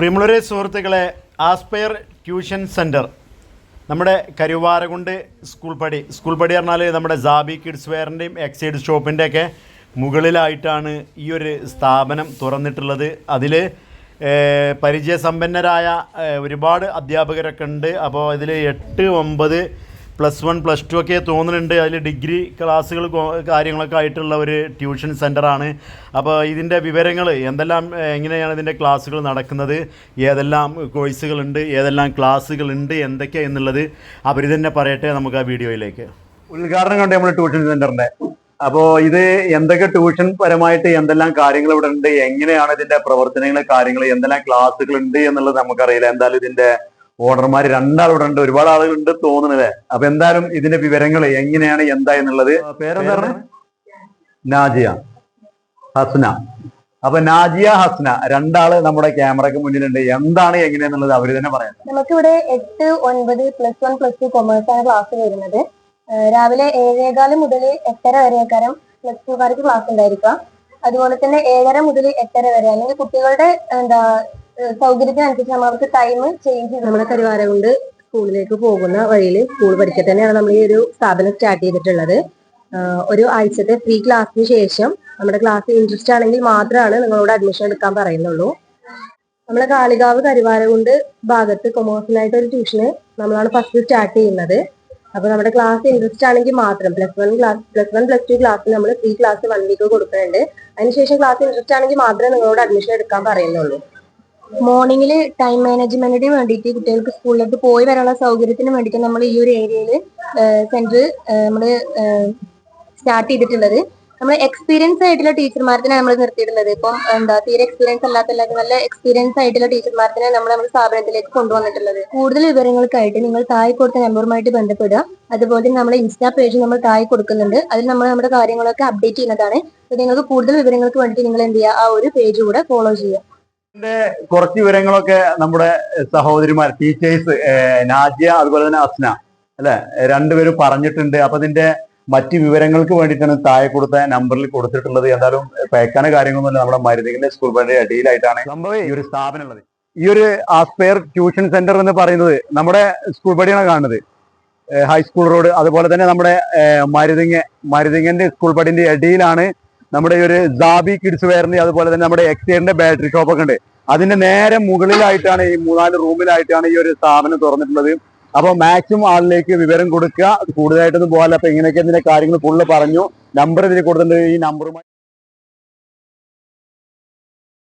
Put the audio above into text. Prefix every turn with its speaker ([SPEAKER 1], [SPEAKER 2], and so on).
[SPEAKER 1] പ്രിമുളരെ സുഹൃത്തുക്കളെ aspire tuition centre നമ്മുടെ Karuvarakundu school പടി സ്കൂൾ പടി പറഞ്ഞാൽ നമ്മുടെ ജാബി കിഡ്സ് വെയറിന്റെയും എക്സൈഡ് ഷോപ്പിന്റെയൊക്കെ മുകളിലായിട്ടാണ് ഈ ഒരു സ്ഥാപനം തുറന്നിട്ടുള്ളത്. അതിൽ പരിചയസമ്പന്നരായ ഒരുപാട് അധ്യാപകരൊക്കെ ഉണ്ട്. അപ്പോൾ ഇതിൽ എട്ട് ഒമ്പത് പ്ലസ് വൺ പ്ലസ് ടു ഒക്കെ തോന്നുന്നുണ്ട്. അതിൽ ഡിഗ്രി ക്ലാസ്സുകൾ കാര്യങ്ങളൊക്കെ ആയിട്ടുള്ള ഒരു ട്യൂഷൻ സെന്ററാണ് അപ്പോൾ ഇതിന്റെ വിവരങ്ങൾ എന്തെല്ലാം എങ്ങനെയാണ് ഇതിന്റെ ക്ലാസ്സുകൾ നടക്കുന്നത്? ഏതെല്ലാം കോഴ്സുകളുണ്ട് ഏതെല്ലാം ക്ലാസ്സുകളുണ്ട് എന്തൊക്കെയാണ് എന്നുള്ളത് അവർ തന്നെ പറയട്ടെ നമുക്ക് ആ വീഡിയോയിലേക്ക്. ഉദ്ഘാടനം കണ്ട് നമ്മൾ ട്യൂഷൻ സെന്ററിന്റെ അപ്പോൾ ഇത് എന്തൊക്കെ ട്യൂഷൻ പരമായിട്ട് എന്തെല്ലാം കാര്യങ്ങൾ ഇവിടെ ഉണ്ട് എങ്ങനെയാണ് ഇതിന്റെ പ്രവർത്തനങ്ങൾ കാര്യങ്ങൾ എന്തെല്ലാം ക്ലാസ്സുകൾ ഉണ്ട് എന്നുള്ളത് നമുക്കറിയില്ല. എന്തായാലും ഇതിന്റെ ഓർഡർമാർ രണ്ടാളൂടെ ഉണ്ട്. ഒരുപാട് ആളുകളുണ്ട് തോന്നണത് അപ്പൊ എന്തായാലും ഇതിന്റെ വിവരങ്ങൾ എങ്ങനെയാണ് എന്താ എന്നുള്ളത്. പേരെന്താ നാജിയ. ഹസ്ന. അപ്പൊ നാജിയ ഹസ്ന. രണ്ടാൾ നമ്മുടെ ക്യാമറക്ക് മുന്നിലുണ്ട്. എന്താണ് എങ്ങനെയാന്നുള്ളത് അവർ തന്നെ പറയാം.
[SPEAKER 2] നമുക്കിവിടെ എട്ട് ഒൻപത് plus one plus two commerce ആണ് ക്ലാസ് വരുന്നത്. രാവിലെ ഏഴേകാൽ മുതൽ എട്ടര വരെക്കാരം പ്ലസ് ടുക്കാർക്ക് ക്ലാസ് ഉണ്ടായിരിക്കാം അതുപോലെ തന്നെ ഏഴര മുതൽ എട്ടര വരെ. അല്ലെങ്കിൽ കുട്ടികളുടെ എന്താ നമ്മുടെ കരുവാരകുണ്ട് സ്കൂളിലേക്ക് പോകുന്ന വഴിയിൽ സ്കൂൾ പഠിക്കാൻ തന്നെയാണ് നമ്മൾ ഈ ഒരു സ്ഥാപനം സ്റ്റാർട്ട് ചെയ്തിട്ടുള്ളത്. ഒരു ആഴ്ചത്തെ ഫ്രീ ക്ലാസ്സിന് ശേഷം നമ്മുടെ ക്ലാസ് ഇൻട്രസ്റ്റ് ആണെങ്കിൽ മാത്രമാണ് നിങ്ങളോട് അഡ്മിഷൻ എടുക്കാൻ പറയുന്നുള്ളൂ. നമ്മുടെ കാളികാവ് കരുവാരകുണ്ട് ഭാഗത്ത് കൊമേഴ്സിനായിട്ട് ഒരു ട്യൂഷന് നമ്മളാണ് ഫസ്റ്റ് സ്റ്റാർട്ട് ചെയ്യുന്നത്. അപ്പൊ നമ്മുടെ ക്ലാസ് ഇൻട്രസ്റ്റ് ആണെങ്കിൽ മാത്രം plus one class plus one plus two class നമ്മൾ ഫ്രീ ക്ലാസ് വൺ വീക്ക് കൊടുക്കുന്നുണ്ട്. അതിനുശേഷം ക്ലാസ് ഇൻട്രസ്റ്റ് ആണെങ്കിൽ മാത്രമേ നിങ്ങളോട് അഡ്മിഷൻ എടുക്കാൻ പറയുന്നുള്ളൂ. മോർണിംഗിൽ ടൈം മാനേജ്മെന്റിന് വേണ്ടിയിട്ട് കുട്ടികൾക്ക് സ്കൂളിലേക്ക് പോയി വരാനുള്ള സൗകര്യത്തിന് വേണ്ടിയിട്ട് നമ്മൾ ഈ ഒരു ഏരിയയിൽ സെന്റർ നമ്മൾ സ്റ്റാർട്ട് ചെയ്തിട്ടുള്ളത്. നമ്മൾ എക്സ്പീരിയൻസ് ആയിട്ടുള്ള ടീച്ചർമാർക്കാണ് നമ്മൾ നിർത്തിയിട്ടുള്ളത്. ഇപ്പം എന്താ തീരെ എക്സ്പീരിയൻസ് അല്ലാത്ത നല്ല എക്സ്പീരിയൻസ് ആയിട്ടുള്ള ടീച്ചർമാർക്കാണ് നമ്മൾ നമ്മുടെ സ്ഥാപനത്തിലേക്ക് കൊണ്ടുവന്നിട്ടുള്ളത്. കൂടുതൽ വിവരങ്ങൾക്കായിട്ട് നിങ്ങൾ താഴെ കൊടുത്ത നമ്പറുമായിട്ട് ബന്ധപ്പെടുക. അതുപോലെ നമ്മുടെ ഇൻസ്റ്റാ പേജ് നമ്മൾ താഴെ കൊടുക്കുന്നുണ്ട്. അതിൽ നമ്മൾ നമ്മുടെ കാര്യങ്ങളൊക്കെ അപ്ഡേറ്റ് ചെയ്യുന്നതാണ്. അപ്പോൾ നിങ്ങൾക്ക് കൂടുതൽ വിവരങ്ങൾക്ക് വേണ്ടിയിട്ട് നിങ്ങൾ എന്ത് ചെയ്യുക? ആ ഒരു പേജ് കൂടെ ഫോളോ ചെയ്യുക.
[SPEAKER 1] കുറച്ച് വിവരങ്ങളൊക്കെ നമ്മുടെ സഹോദരിമാർ ടീച്ചേഴ്സ് നാജിയ അതുപോലെ തന്നെ അസ്ന അല്ലെ? രണ്ടുപേരും പറഞ്ഞിട്ടുണ്ട്. അപ്പൊ ഇതിന്റെ മറ്റ് വിവരങ്ങൾക്ക് വേണ്ടിയിട്ടാണ് താഴെ കൊടുത്ത നമ്പറിൽ കൊടുത്തിട്ടുള്ളത്. എന്തായാലും പേക്കാന കാര്യങ്ങളൊന്നുമില്ല നമ്മുടെ മരുന്നിന്റെ സ്കൂൾ ബാൻഡ് അടിയിലായിട്ടാണ് സംഭവം ഈ ഒരു സ്ഥാപനം ഉള്ളത്. ഈ ഒരു ആസ്പെയർ ട്യൂഷൻ സെന്റർ എന്ന് പറയുന്നത് നമ്മുടെ സ്കൂൾ പടിയാണ് കാണുന്നത്. ഹൈസ്കൂൾ റോഡ് അതുപോലെ തന്നെ നമ്മുടെ മരുതിങ്ങ മരുതിങ്ങന്റെ സ്കൂൾ പടിന്റെ അടിയിലാണ് നമ്മുടെ ഒരു ജാബി കിഡ്സ് വെയറിന്റെ അതുപോലെ തന്നെ നമ്മുടെ എക്സൈറിന്റെ ബാറ്ററി ഷോപ്പൊക്കെ ഉണ്ട്. അതിന്റെ നേരെ മുകളിലായിട്ടാണ് ഈ മൂന്നാൽ റൂമിലായിട്ടാണ് ഈ ഒരു സ്ഥാപനം തുറന്നിട്ടുള്ളത്. അപ്പോൾ മാക്സിമം ആളിലേക്ക് വിവരം കൊടുക്കുക. കൂടുതലായിട്ടൊന്നും പോകാല്ല അപ്പൊ ഇങ്ങനെയൊക്കെ ഇതിന്റെ കാര്യങ്ങൾ ഫുള്ള് പറഞ്ഞു. നമ്പർ ഇതിൽ കൊടുത്തിട്ടുണ്ട്. ഈ നമ്പറുമായി